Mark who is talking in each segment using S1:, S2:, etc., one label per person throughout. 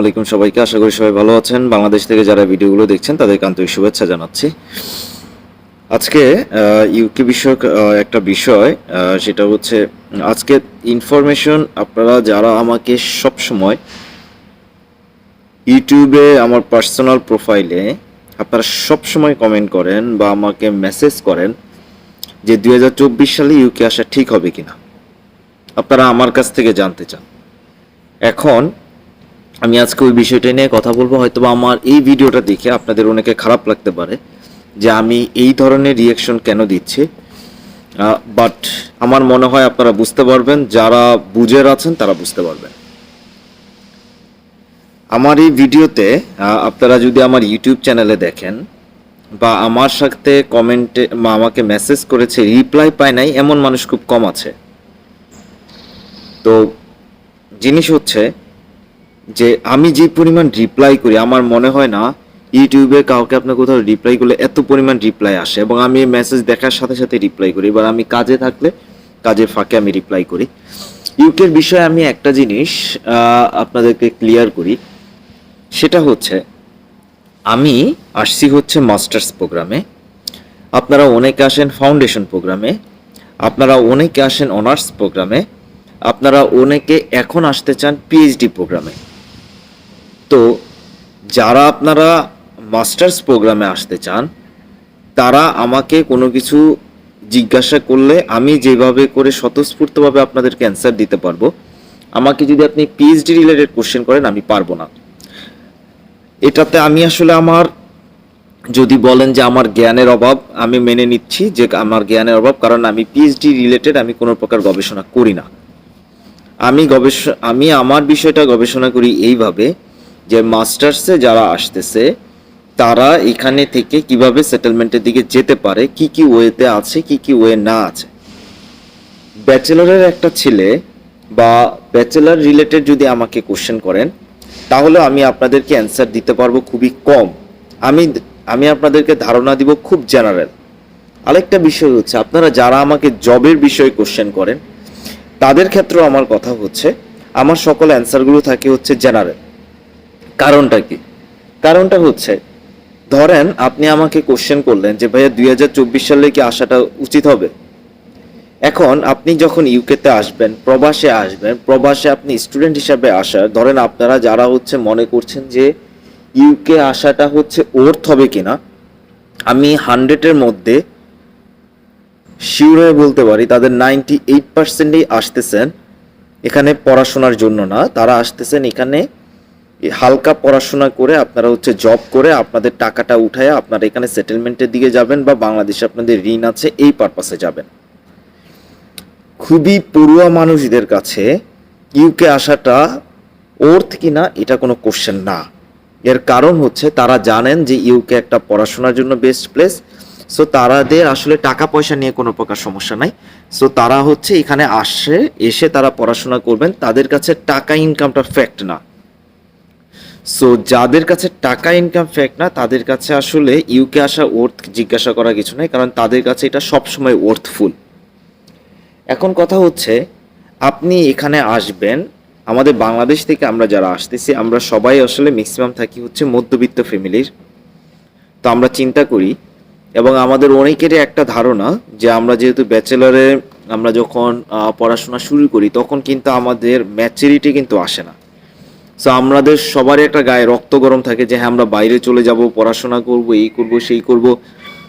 S1: আলাইকুম সবাইকে। আশা করি সবাই ভালো আছেন। বাংলাদেশ থেকে যারা ভিডিওগুলো দেখছেন, তাদেরকে আন্তরিক শুভেচ্ছা জানাচ্ছি। আজকে ইউকে বিষয়ক একটা বিষয় সেটা হচ্ছে, আজকে ইনফরমেশন আপনারা যারা আমাকে সব সময় ইউটিউবে আমার পার্সোনাল প্রোফাইলে আপনারা সব সময় কমেন্ট করেন বা আমাকে মেসেজ করেন যে দু হাজার চব্বিশ সালে ইউকে আসা ঠিক হবে কিনা। আপনারা আমার কাছ থেকে জানতে চান। এখন আমি আজকে ওই বিষয়টা নিয়ে কথা বলব। হয়তো আমার এই ভিডিওটা দেখে আপনাদের অনেকে খারাপ লাগতে পারে যে আমি এই ধরনের রিয়াকশন কেন দিচ্ছি। বাট আমার মনে হয় আপনারা বুঝতে পারবেন, যারা বুঝের আছেন তারা বুঝতে পারবেন। আমার এই ভিডিওতে আপনারা যদি আমার ইউটিউব চ্যানেলে দেখেন বা আমার সাথে কমেন্টে বা আমাকে মেসেজ করেছে রিপ্লাই পায় নাই, এমন মানুষ খুব কম আছে। তো জিনিস হচ্ছে যে আমি যে পরিমাণ রিপ্লাই করি, আমার মনে হয় না ইউটিউবে কাউকে আপনার কোথাও রিপ্লাই করলে এত পরিমাণ রিপ্লাই আসে এবং আমি মেসেজ দেখার সাথে সাথে রিপ্লাই করি। এবার আমি কাজে থাকলে কাজের ফাঁকে আমি রিপ্লাই করি। ইউকের বিষয়ে আমি একটা জিনিস আপনাদেরকে ক্লিয়ার করি। সেটা হচ্ছে, আমি আসছি হচ্ছে মাস্টার্স প্রোগ্রামে আপনারা অনেকে আসেন ফাউন্ডেশন প্রোগ্রামে আপনারা অনেকে আসেন অনার্স প্রোগ্রামে আপনারা অনেকে এখন আসতে চান পিএইচডি প্রোগ্রামে তো যারা আপনারা মাস্টার্স প্রোগ্রামে আসতে চান, তারা আমাকে কোনো কিছু জিজ্ঞাসা করলে আমি যেভাবে করে স্বতঃস্ফূর্তভাবে আপনাদেরকে অ্যান্সার দিতে পারব। আমাকে যদি আপনি পিএইচডি রিলেটেড কোশ্চেন করেন, আমি পারব না। এটাতে আমি আসলে আমার, যদি বলেন যে আমার জ্ঞানের অভাব, আমি মেনে নিচ্ছি যে আমার জ্ঞানের অভাব, কারণ আমি পিএইচডি রিলেটেড আমি কোনো প্রকার গবেষণা করি না। আমি গবেষণা আমি আমার বিষয়টা গবেষণা করি এইভাবে যে মাস্টার্সে যারা আসতেছে, তারা এখানে থেকে কীভাবে সেটেলমেন্টের দিকে যেতে পারে, কি কি ওয়েতে আছে, কি কি ওয়ে না আছে। ব্যাচেলরের একটা ছেলে বা ব্যাচেলার রিলেটেড যদি আমাকে কোশ্চেন করেন, তাহলে আমি আপনাদেরকে অ্যান্সার দিতে পারব খুবই কম। আমি আমি আপনাদেরকে ধারণা দিব খুব জেনারেল আরেকটা বিষয় হচ্ছে, আপনারা যারা আমাকে জবের বিষয়ে কোশ্চেন করেন, তাদের ক্ষেত্রেও আমার কথা হচ্ছে, আমার সকল অ্যান্সারগুলো থাকে হচ্ছে জেনারেল কারণটা কি? কারণটা হচ্ছে, ধরেন আপনি আমাকে কোশ্চেন করলেন যে, ভাইয়া, দুই হাজার চব্বিশ সালে কি আসাটা উচিত হবে? এখন আপনি যখন ইউকেতে আসবেন, প্রবাসে আসবেন, প্রবাসে আপনি স্টুডেন্ট হিসাবে আসা, ধরেন আপনারা যারা হচ্ছে মনে করছেন যে ইউকে আসাটা হচ্ছে ওর্থ হবে কিনা, আমি হান্ড্রেডের মধ্যে শিওর হয়ে বলতে পারি, তাদের নাইনটি এইট পার্সেন্টই আসতেছেন, এখানে পড়াশোনার জন্য না, তারা আসতেছেন এখানে হালকা পড়াশোনা করে আপনারা হচ্ছে জব করে আপনাদের টাকাটা উঠায় আপনারা এখানে সেটেলমেন্টের দিকে যাবেন বা বাংলাদেশে আপনাদের ঋণ আছে, এই পারপাসে যাবেন। খুবই পড়ুয়া মানুষদের কাছে ইউকে আসাটা ওর্থ কিনা এটা কোনো কোশ্চেন না। এর কারণ হচ্ছে তারা জানেন যে ইউকে একটা পড়াশোনার জন্য বেস্ট প্লেস সো তারাদের আসলে টাকা পয়সা নিয়ে কোনো প্রকার সমস্যা নাই। সো তারা হচ্ছে এখানে আসে, এসে তারা পড়াশোনা করবেন, তাদের কাছে টাকা ইনকামটা ফ্যাক্ট না। সো যাদের কাছে টাকা ইনকাম ফ্যাক্ট না, তাদের কাছে আসলে ইউকে আসা ওর্থ জিজ্ঞাসা করা কিছু নাই, কারণ তাদের কাছে এটা সবসময় ওর্থফুল এখন কথা হচ্ছে, আপনি এখানে আসবেন, আমাদের বাংলাদেশ থেকে আমরা যারা আসতেছি, আমরা সবাই আসলে ম্যাক্সিমাম থাকি হচ্ছে মধ্যবিত্ত ফ্যামিলির তো আমরা চিন্তা করি, এবং আমাদের অনেকেরই একটা ধারণা যে আমরা যেহেতু ব্যাচেলরে আমরা যখন পড়াশোনা শুরু করি, তখন কিন্তু আমাদের ম্যাচুরিটি কিন্তু আসে না। সো আমাদের সবারই একটা গায়ে রক্ত গরম থাকে যে হ্যাঁ আমরা বাইরে চলে যাব, পড়াশোনা করব, এই করব, সেই করব।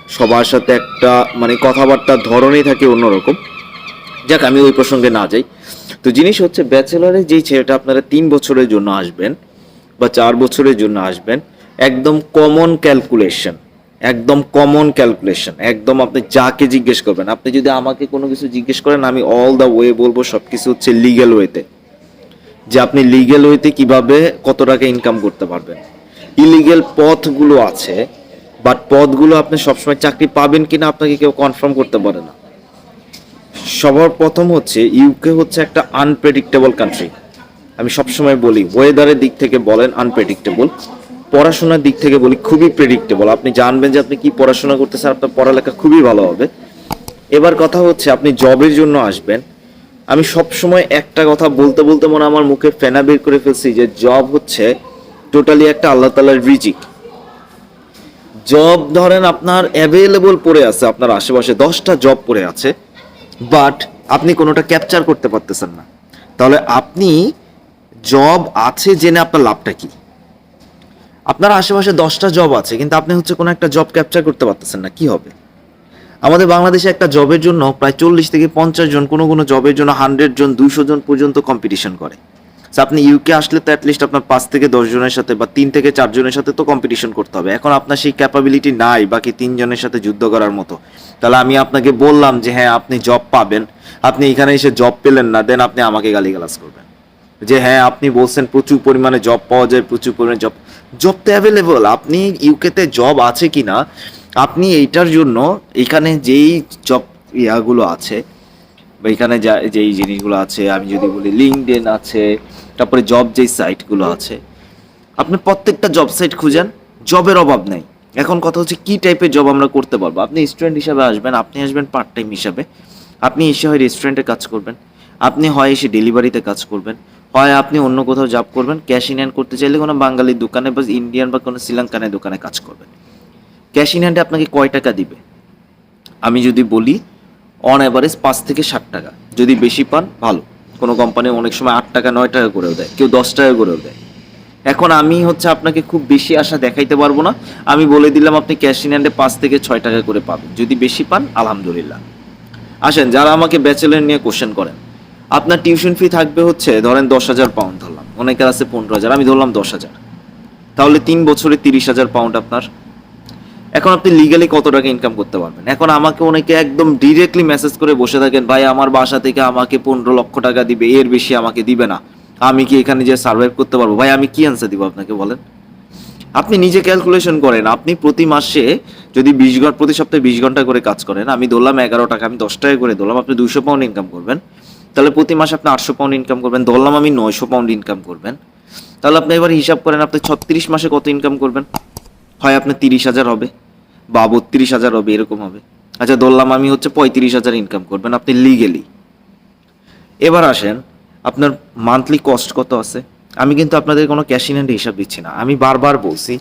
S1: সবার সাথে একটা মানে কথাবার্তার ধরনই থাকে অন্যরকম। যাক, আমি ওই প্রসঙ্গে না যাই। তো জিনিস হচ্ছে, ব্যাচেলরে যেই ছেলেটা আপনারা তিন বছরের জন্য আসবেন বা চার বছরের জন্য আসবেন, একদম কমন ক্যালকুলেশন একদম কমন ক্যালকুলেশন একদম আপনি যাকে জিজ্ঞেস করবেন। আপনি যদি আমাকে কোনো কিছু জিজ্ঞেস করেন, আমি অল দ্য ওয়ে বলব সব কিছু হচ্ছে লিগ্যাল ওয়েতে যে আপনি লিগ্যাল ওয়েতে কীভাবে কত টাকা ইনকাম করতে পারবেন। ইলিগেল পথগুলো আছে বাট পথগুলো আপনি সবসময় চাকরি পাবেন কিনা আপনাকে কেউ কনফার্ম করতে পারে না। সবার প্রথম হচ্ছে ইউকে হচ্ছে একটা আনপ্রেডিক্টেবল কান্ট্রি আমি সবসময় বলি ওয়েদারের দিক থেকে বলেন আনপ্রেডিক্টেবল পড়াশোনার দিক থেকে বলি খুবই প্রেডিক্টেবল আপনি জানবেন যে আপনি কি পড়াশোনা করতেছেন, আপনার পড়ালেখা খুবই ভালো হবে। এবার কথা হচ্ছে, আপনি জবের জন্য আসবেন আমি সব সময় একটা কথা বলতে বলতে মনে আমার মুখে ফেনা বের করে ফেলছি যে জব হচ্ছে টোটালি একটা আল্লাহ তালার রিজিক। জব ধরেন আপনার অ্যাভেলেবল পড়ে আছে, আপনার আশেপাশে দশটা জব পড়ে আছে বাট আপনি কোনোটা ক্যাপচার করতে পারতেছেন না। তাহলে আপনি জব আছে জেনে আপনার লাভটা কি? আপনার আশেপাশে দশটা জব আছে, কিন্তু আপনি হচ্ছে কোনো একটা জব ক্যাপচার করতে পারতেছেন না, কি হবে? আমাদের বাংলাদেশে একটা জবের জন্য প্রায় চল্লিশ থেকে পঞ্চাশ জন, কোনো কোনো জবের জন্য হান্ড্রেড জন, দুইশো জন পর্যন্ত কম্পিটিশন করে। আপনি ইউকে আসলে তো অ্যাটলিস্ট আপনার পাঁচ থেকে দশ জনের সাথে বা তিন থেকে চার জনের সাথে তো কম্পিটিশন করতে হবে। এখন আপনার সেই ক্যাপাবিলিটি নাই, বাকি তিনজনের সাথে যুদ্ধ করার মতো। তাহলে আমি আপনাকে বললাম যে হ্যাঁ আপনি জব পাবেন। আপনি এখানে এসে জব পেলেন না দেন আপনি আমাকে গালিগালাজ করবেন। যে হ্যাঁ আপনি বলছেন প্রচুর পরিমাণে জব পাওয়া যায়, প্রচুর পরিমাণে জব জব তো অ্যাভেলেবল আপনি ইউকেতে জব আছে কি না আপনি এইটার জন্য এখানে যেই জব ইয়াগুলো আছে, বা এখানে যা, যেই জিনিসগুলো আছে, আমি যদি বলি লিঙ্কডইন আছে, তারপরে জব যেই সাইটগুলো আছে, আপনি প্রত্যেকটা জব সাইট খুঁজেন জবের অভাব নেই। এখন কথা হচ্ছে কি টাইপের জব আমরা করতে পারব? আপনি স্টুডেন্ট হিসাবে আসবেন, আপনি আসবেন পার্ট টাইম হিসাবে। আপনি এসে হয় রেস্টুরেন্টে কাজ করবেন, আপনি হয় এসে ডেলিভারিতে কাজ করবেন, হয় আপনি অন্য কোথাও জব করবেন ক্যাশ ইন করতে চাইলে কোনো বাঙালির দোকানে বা ইন্ডিয়ান বা কোনো শ্রীলঙ্কানের দোকানে কাজ করবেন। ক্যাশ ইন হ্যান্ডে আপনাকে কয় টাকা দিবে? আমি যদি বলি অন অ্যাভারেজ পাঁচ থেকে ষাট টাকা। যদি বেশি পান, ভালো। কোনো কোম্পানি অনেক সময় আট টাকা, নয় টাকা করেও দেয়। কেউ দশ টাকা করেও দেয়। এখন আমি হচ্ছে আপনাকে খুব বেশি আশা দেখাইতে পারব না। আমি বলে দিলাম, আপনি ক্যাশ ইন হ্যান্ডে পাঁচ থেকে ছয় টাকা করে পাবেন। যদি বেশি পান, আলহামদুলিল্লাহ। আসেন, যারা আমাকে ব্যাচেলার নিয়ে কোশ্চেন করেন, আপনার টিউশন ফি থাকবে হচ্ছে, ধরেন দশ হাজার পাউন্ড ধরলাম। অনেকের আছে পনেরো হাজার, আমি ধরলাম দশ হাজার। তাহলে তিন বছরে তিরিশ হাজার পাউন্ড আপনার এখন আপনি লিগালি কত টাকা ইনকাম করতে পারবেন? এখন আমাকে অনেকে একদম ডিরেক্টলি মেসেজ করে বসে থাকেন, ভাই, আমার বাসা থেকে আমাকে পনেরো লক্ষ টাকা দিবে, এর বেশি আমাকে দিবে না। আমি কি এখানে যে সার্ভাইভ করতে পারব? ভাই, আমি কি অ্যান্সার দিব আপনাকে বলেন? আপনি নিজে ক্যালকুলেশন করেন, আপনি প্রতি মাসে যদি বিশ ঘণ্টা, প্রতি সপ্তাহে বিশ ঘণ্টা করে কাজ করেন, আমি ধরলাম এগারো টাকা, আমি দশ টাকা করে ধরলাম, আপনি দুশো পাউন্ড ইনকাম করবেন। তাহলে প্রতি মাসে আপনি আটশো পাউন্ড ইনকাম করবেন, ধরলাম আমি নয়শো পাউন্ড ইনকাম করবেন। তাহলে আপনি এবার হিসাব করেন, আপনি ছত্রিশ মাসে কত ইনকাম করবেন? হয় আপনার তিরিশ হাজার হবে, বা বত্রিশ হাজার হবে, এরকম হবে। আচ্ছা ধরলাম আমি হচ্ছে পঁয়ত্রিশ হাজার ইনকাম করবেন আপনি লিগেলি এবার আসেন, আপনার মান্থলি কস্ট কত আছে? আমি কিন্তু আপনাদের কোনো ক্যাশ ইন হ্যান্ড হিসাব দিচ্ছি না। আমি বারবার বলছি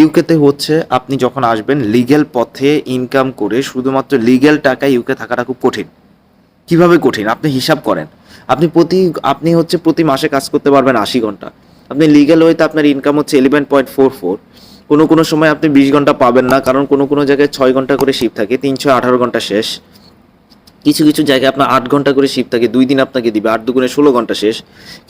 S1: ইউকেতে হচ্ছে আপনি যখন আসবেন লিগেল পথে ইনকাম করে শুধুমাত্র লিগেল টাকায় ইউকে থাকাটা খুব কঠিন। কীভাবে কঠিন? আপনি হিসাব করেন। আপনি প্রতি, আপনি হচ্ছে প্রতি মাসে কাজ করতে পারবেন আশি ঘণ্টা। আপনি লিগেল ওয়েতে আপনার ইনকাম হচ্ছে ইলেভেন পয়েন্ট ফোর ফোর কোনো কোনো সময় আপনি বিশ ঘণ্টা পাবেন না, কারণ কোনো কোনো জায়গায় ছয় ঘণ্টা করে শিফট থাকে তিনশো আঠারো ঘণ্টা শেষ। কিছু কিছু জায়গায় আপনার আট ঘণ্টা করে শিফট থাকে, দুই দিন আপনাকে দিবে, আট দুগুণে ষোলো ঘণ্টা শেষ।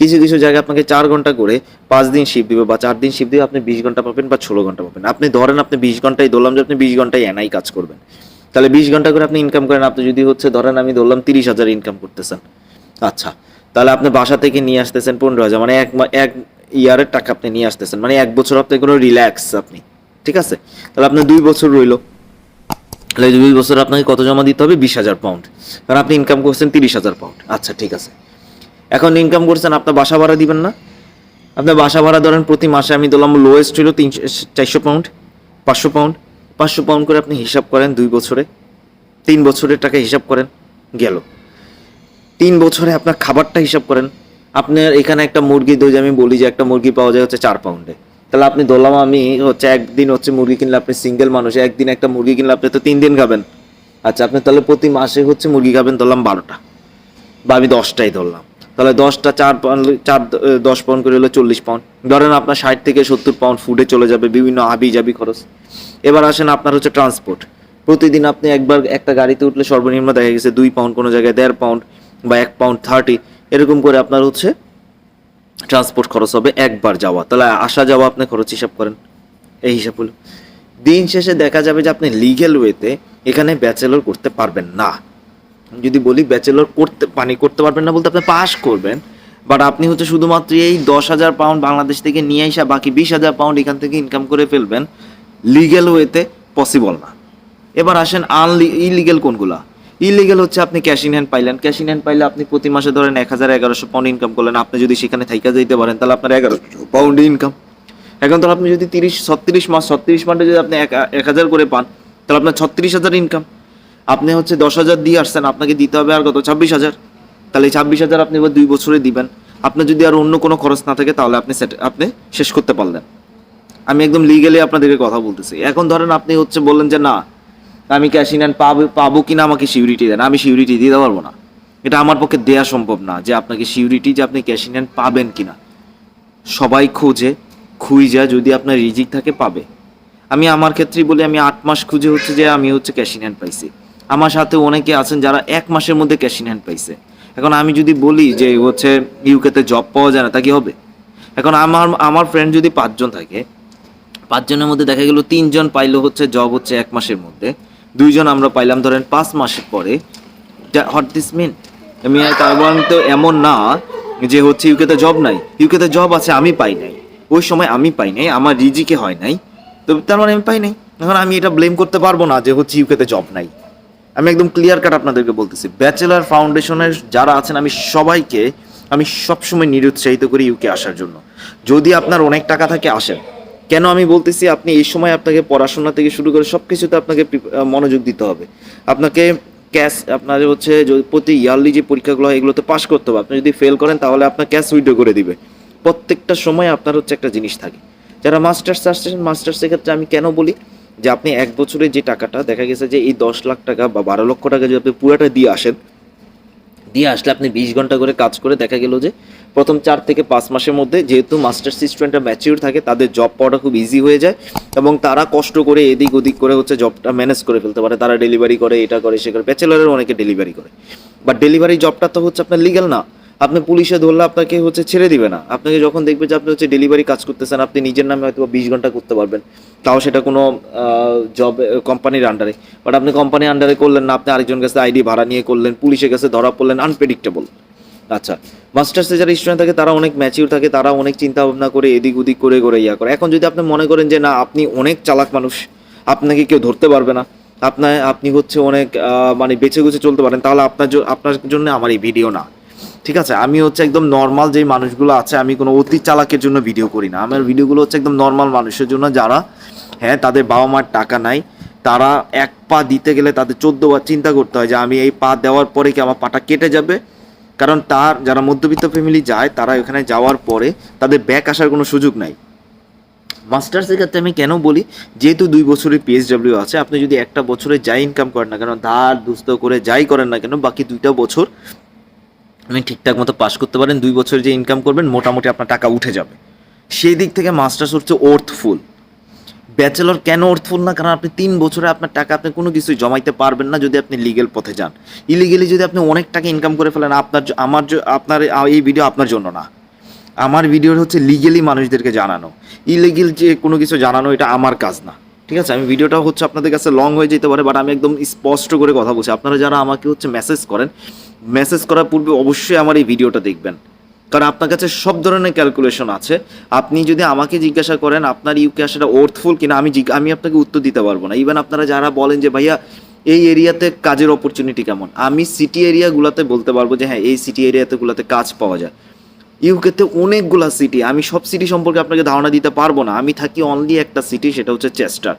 S1: কিছু কিছু জায়গায় আপনাকে চার ঘণ্টা করে পাঁচ দিন শিফট দিবে, বা চার দিন শিফট দিবে আপনি বিশ ঘণ্টা পাবেন বা ষোলো ঘণ্টা পাবেন। আপনি ধরেন আপনি বিশ ঘন্টায় ধরলাম যে আপনি বিশ ঘন্টায় এনআই কাজ করবেন। তাহলে বিশ ঘণ্টা করে আপনি ইনকাম করেন, আপনি যদি হচ্ছে ধরেন আমি ধরলাম তিরিশ হাজার ইনকাম করতেছেন। আচ্ছা তাহলে আপনি বাসা থেকে নিয়ে আসতেছেন পনেরো হাজার মানে এক এক ইয়ারের টাকা আপনি নিয়ে আসতেছেন। মানে এক বছর আপনি কোনো রিল্যাক্স আপনি। ঠিক আছে? তাহলে আপনার দুই বছর রইল। তাহলে দুই বছর আপনাকে কত জমা দিতে হবে? বিশ হাজার পাউন্ড কারণ আপনি ইনকাম করছেন তিরিশ হাজার পাউন্ড আচ্ছা ঠিক আছে। এখন ইনকাম করছেন, আপনার বাসা ভাড়া দিবেন না? আপনার বাসা ভাড়া ধরেন প্রতি মাসে আমি ধরলাম লোয়েস্ট ছিল তিনশো, চারশো পাউন্ড পাঁচশো পাউন্ড পাঁচশো পাউন্ড করে আপনি হিসাব করেন দুই বছরে। তিন বছরের টাকা হিসাব করেন, গেল। তিন বছরে আপনার খাবারটা হিসাব করেন। আপনার এখানে একটা মুরগি দই আমি বলি যে একটা মুরগি পাওয়া যায় হচ্ছে চার পাউন্ডে। তাহলে আপনি ধরলাম আমি হচ্ছে একদিন হচ্ছে মুরগি কিনলে আপনি সিঙ্গেল মানুষ, একদিন একটা মুরগি কিনলে আপনি তো তিন দিন খাবেন। আচ্ছা আপনি তাহলে প্রতি মাসে হচ্ছে মুরগি খাবেন ধরলাম বারোটা। বা আমি দশটাই ধরলাম তাহলে দশটা চার পাউন্ড, চার দশ পাউন্ড করে হলো চল্লিশ পাউন্ড। ধরেন আপনার ষাট থেকে সত্তর পাউন্ড ফুডে চলে যাবে বিভিন্ন আবি জাবি খরচ। এবার আসেন আপনার হচ্ছে ট্রান্সপোর্ট প্রতিদিন আপনি একবার একটা গাড়িতে উঠলে সর্বনিম্ন দেখা গেছে দুই পাউন্ড কোনো জায়গায় দেড় পাউন্ড বা এক পাউন্ড থার্টি এরকম করে আপনার হচ্ছে ট্রান্সপোর্ট খরচ হবে একবার যাওয়া। তাহলে আসা যাওয়া আপনি খরচ হিসাব করেন। এই হিসাব হলো দিন শেষে দেখা যাবে যে আপনি লিগেল ওয়েতে এখানে ব্যাচেলর করতে পারবেন না। যদি বলি ব্যাচেলর করতে, পানি করতে পারবেন না বলতে আপনি পাস করবেন বাট আপনি হচ্ছে শুধুমাত্র এই দশ হাজার পাউন্ড বাংলাদেশ থেকে নিয়ে আসা বাকি বিশ হাজার পাউন্ড এখান থেকে ইনকাম করে ফেলবেন লিগেল ওয়েতে পসিবল না। এবার আসেন আনলি ইলিগেল কোনগুলা? ইলিগেল হচ্ছে আপনি ক্যাশ ইন হ্যান্ড পাইলেন। ক্যাশ ইন হ্যান্ড পাইলে আপনি প্রতি মাসে ধরেন এক হাজার এগারোশো পাউন্ড ইনকাম করলেন। আপনি যদি সেখানে থাইকা যেতে পারেন, তাহলে আপনার এগারোশো পাউন্ড ইনকাম এখন তো আপনি যদি তিরিশ, ছত্রিশ মাস, ছত্রিশ মাসে যদি আপনি এক হাজার করে পান, তাহলে আপনার ছত্রিশ হাজার ইনকাম আপনি হচ্ছে দশ হাজার দিয়ে আসছেন, আপনাকে দিতে হবে আর কত? ছাব্বিশ হাজার। তাহলে এই ছাব্বিশ হাজার আপনি এবার দুই বছরে দিবেন। আপনার যদি আর অন্য কোনো খরচ না থাকে, তাহলে আপনি সেট আপনি শেষ করতে পারলেন। আমি একদম লিগেলি আপনাদেরকে কথা বলতেছি। এখন ধরেন আপনি হচ্ছে বললেন যে না আমি ক্যাশ ইন হ্যান্ড পাবো পাবো কিনা আমাকে সিউরিটি দেন। আমি সিউরিটি দিতে পারব না। এটা আমার পক্ষে দেয়া সম্ভব না যে আপনাকে সিউরিটি যে আপনি ক্যাশ ইন হ্যান্ড পাবেন কিনা। সবাই খোঁজে, খুঁজা যদি আপনার রিজিক থাকে পাবে। আমি আমার ক্ষেত্রেই বলি, আমি আট মাস খুঁজে হচ্ছে যে আমি হচ্ছে ক্যাশ ইন হ্যান্ড পাইছি। আমার সাথে অনেকে আছেন যারা এক মাসের মধ্যে ক্যাশ ইন হ্যান্ড পাইছে। এখন আমি যদি বলি যে হচ্ছে ইউকেতে জব পাওয়া যায় না, তা কি হবে? এখন আমার আমার ফ্রেন্ড যদি পাঁচজন থাকে, পাঁচজনের মধ্যে দেখা গেল তিনজন পাইলো হচ্ছে জব হচ্ছে এক মাসের মধ্যে। দুইজন আমরা পাইলাম, ধরেন পাঁচ মাসের পরে। হট দিস মিন আমি তার তো এমন না যে হচ্ছে ইউকেতে জব নাই। ইউকেতে জব আছে, আমি পাই নাই। ওই সময় আমি পাই নাই, আমার রিজিকে হয় নাই। তো তার মানে আমি পাই নাই। এখন আমি এটা ব্লেম করতে পারব না যে হচ্ছে ইউকেতে জব নাই। আমি একদম ক্লিয়ার কাট আপনাদেরকে বলতেছি ব্যাচেলার ফাউন্ডেশনের যারা আছেন, আমি সবাইকে, আমি সবসময় নিরুৎসাহিত করি ইউকে আসার জন্য। যদি আপনার অনেক টাকা থাকে, আসেন। কেন আমি বলতেছি আপনি এই সময় আপনাকে পড়াশোনা থেকে শুরু করে সব কিছুতে আপনাকে মনোযোগ দিতে হবে। আপনাকে ক্যাশ আপনার হচ্ছে প্রতি ইয়ারলি যে পরীক্ষাগুলো হয়, এগুলোতে পাশ করতে হবে। আপনি যদি ফেল করেন, তাহলে আপনার ক্যাশ উইড্রো করে দিবে। প্রত্যেকটা সময় আপনার হচ্ছে একটা জিনিস থাকে। যারা মাস্টার্স আসছেন, মাস্টার্সের ক্ষেত্রে আমি কেন বলি? যে আপনি এক বছরে যে টাকাটা, দেখা গেছে যে এই দশ লাখ টাকা বা বারো লক্ষ টাকা যদি আপনি পুরোটা দিয়ে আসেন, দিয়ে আসলে আপনি বিশ ঘণ্টা করে কাজ করে দেখা গেল যে প্রথম চার থেকে পাঁচ মাসের মধ্যে যেহেতু মাস্টার্স স্টুডেন্টরা ম্যাচিউর থাকে, তাদের জব পাওয়াটা খুব ইজি হয়ে যায় এবং তারা কষ্ট করে এদিক ওদিক করে হচ্ছে জবটা ম্যানেজ করে ফেলতে পারে। তারা ডেলিভারি করে, এটা করে, সে করে ব্যাচেলারের অনেকে ডেলিভারি করে। বাট ডেলিভারি জবটা তো হচ্ছে আপনার লিগ্যাল না। আপনি পুলিশে ধরলে আপনাকে হচ্ছে ছেড়ে দিবে না। আপনাকে যখন দেখবে যে আপনি হচ্ছে ডেলিভারি কাজ করতেছেন, আপনি নিজের নামে হয়তো বিশ ঘণ্টা করতে পারবেন। তাও সেটা কোনো জব কোম্পানির আন্ডারে বাট আপনি কোম্পানির আন্ডারে করলেন না, আপনি আরেকজন কাছে আইডি ভাড়া নিয়ে করলেন, পুলিশের কাছে ধরা পড়লেন আনপ্রেডিক্টেবল আচ্ছা মাস্টার্সে যারা স্টুডেন্ট থাকে, তারা অনেক ম্যাচিউর থাকে, তারা অনেক চিন্তা ভাবনা করে এদিক ওদিক করে করে ইয়া করে। এখন যদি আপনি মনে করেন যে, না, আপনি অনেক চালাক মানুষ, আপনাকে কেউ ধরতে পারবে না আপনার আপনি হচ্ছে অনেক মানে বেছে গুছে চলতে পারেন, তাহলে আপনার আপনার জন্য আমার এই ভিডিও না। ঠিক আছে? আমি হচ্ছে একদম নর্মাল যেই মানুষগুলো আছে, আমি কোনো অতি চালাকের জন্য ভিডিও করি না। আমার ভিডিওগুলো হচ্ছে একদম নর্মাল মানুষের জন্য যারা হ্যাঁ তাদের বাবা মার টাকা নাই, তারা এক পা দিতে গেলে তাদের চোদ্দ বার চিন্তা করতে হয় যে, আমি এই পা দেওয়ার পরে কি আমার পাটা কেটে যাবে? কারণ তার যারা মধ্যবিত্ত ফ্যামিলি যায়, তারা ওখানে যাওয়ার পরে তাদের ব্যাক আসার কোনো সুযোগ নাই। মাস্টার্সের ক্ষেত্রে আমি কেন বলি, যেহেতু দুই বছরের পিএসডব্লিউ আছে, আপনি যদি একটা বছরে যাই ইনকাম করেন না কেন, ধার, দুস্ত করে যাই করেন না কেন, বাকি দুইটা বছর আপনি ঠিকঠাক মতো পাস করতে পারেন, দুই বছর যে ইনকাম করবেন, মোটামুটি আপনার টাকা উঠে যাবে। সেই দিক থেকে মাস্টার্স হচ্ছে অর্থফুল ব্যাচেলর কেন অর্থফুল না? কারণ আপনি তিন বছরে আপনার টাকা আপনি কোনো কিছুই জমাইতে পারবেন না যদি আপনি লিগেল পথে যান। ইলিগেলি যদি আপনি অনেক টাকা ইনকাম করে ফেলেন, আপনার আমার আপনার এই ভিডিও আপনার জন্য না। আমার ভিডিওর হচ্ছে লিগেলি মানুষদেরকে জানানো। ইলিগেল যে কোনো কিছু জানানো, এটা আমার কাজ না। ঠিক আছে? আমি ভিডিওটা হচ্ছে আপনাদের কাছে লং হয়ে যেতে পারে বাট আমি একদম স্পষ্ট করে কথা বলছি। আপনারা যারা আমাকে হচ্ছে মেসেজ করেন মেসেজ করার পূর্বে অবশ্যই আমার এই ভিডিওটা দেখবেন। কারণ আপনার কাছে সব ধরনের ক্যালকুলেশন আছে। আপনি যদি আমাকে জিজ্ঞাসা করেন, আপনার ইউকে আসাটা অর্থফুল কিনা, আমি আমি আপনাকে উত্তর দিতে পারব না। ইভেন আপনারা যারা বলেন যে, ভাইয়া, এই এরিয়াতে কাজের অপরচুনিটি কেমন? আমি সিটি এরিয়াগুলোতে বলতে পারব যে হ্যাঁ এই সিটি এরিয়াতে গুলোতে কাজ পাওয়া যায়। ইউকেতে অনেকগুলা সিটি আমি সব সিটি সম্পর্কে আপনাকে ধারণা দিতে পারব না। আমি থাকি অনলি একটা সিটি সেটা হচ্ছে চেস্টার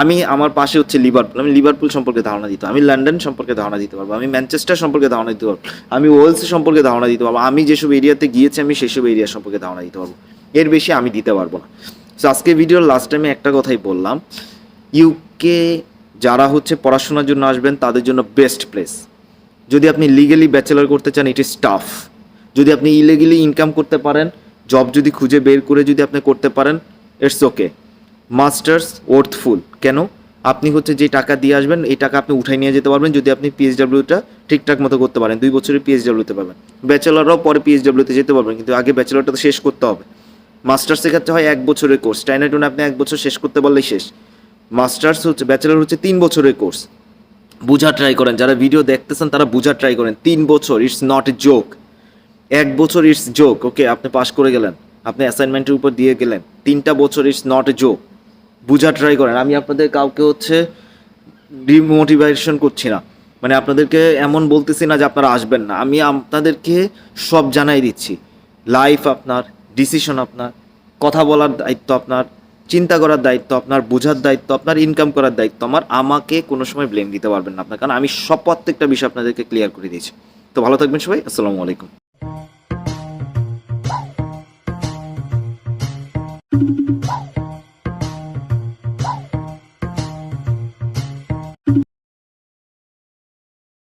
S1: আমি আমার পাশে হচ্ছে লিভারপুল আমি লিভারপুল সম্পর্কে ধারণা দিতে আমি লন্ডন সম্পর্কে ধারণা দিতে পারব, আমি ম্যানচেস্টার সম্পর্কে ধারণা দিতে পারব, আমি ওয়েলস সম্পর্কে ধারণা দিতে পারব, আমি যেসব এরিয়াতে গিয়েছি আমি সেসব এরিয়া সম্পর্কে ধারণা দিতে পারব। এর বেশি আমি দিতে পারব না। তো আজকে ভিডিওর লাস্ট টাইমে একটা কথাই বললাম ইউকে যারা হচ্ছে পড়াশোনার জন্য আসবেন, তাদের জন্য বেস্ট প্লেস যদি আপনি লিগেলি ব্যাচেলার করতে চান ইট ইজ টাফ যদি আপনি ইলিগেলি ইনকাম করতে পারেন জব যদি খুঁজে বের করে যদি আপনি করতে পারেন ইটস ওকে মাস্টার্স ওর্থফুল কেন? আপনি হচ্ছে যে টাকা দিয়ে আসবেন, এই টাকা আপনি উঠাই নিয়ে যেতে পারবেন যদি আপনি পিএইচডাব্লিউটা ঠিকঠাক মতো করতে পারেন। দুই বছরের পিএইচডাব্লিউতে পাবেন ব্যাচেলাররাও পরে পিএইচডাব্লিউতে যেতে পারবেন, কিন্তু আগে ব্যাচেলারটা তো শেষ করতে হবে। মাস্টার্সের ক্ষেত্রে হয় এক বছরের কোর্স টাইনাটুন আপনি এক বছর শেষ করতে পারলেই শেষ। মাস্টার্স হচ্ছে ব্যাচেলার হচ্ছে তিন বছরের কোর্স বুঝা ট্রাই করেন। যারা ভিডিও দেখতেছেন, তারা বুঝা ট্রাই করেন। তিন বছর ইটস নট এ জোক এক বছর ইটস জোক ওকে আপনি পাশ করে গেলেন। আপনি অ্যাসাইনমেন্টের উপর দিয়ে গেলেন। তিনটা বছর ইটস নট এ জোক বুঝা ট্রাই করেন। আমি আপনাদের কাউকে হচ্ছে ডিমোটিভেশন করছি না। মানে আপনাদেরকে এমন বলতেছি না যে আপনারা আসবেন না। আমি আপনাদেরকে সব জানাই দিচ্ছি। লাইফ আপনার ডিসিশন আপনার, কথা বলার দায়িত্ব আপনার, চিন্তা করার দায়িত্ব আপনার, বোঝার দায়িত্ব আপনার ইনকাম করার দায়িত্ব আমার। আমাকে কোনো সময় ব্লেম দিতে পারবেন না আপনার। কারণ আমি সব প্রত্যেকটা বিষয় আপনাদেরকে ক্লিয়ার করে দিয়েছি। তো ভালো থাকবেন সবাই। আসসালামু আলাইকুম।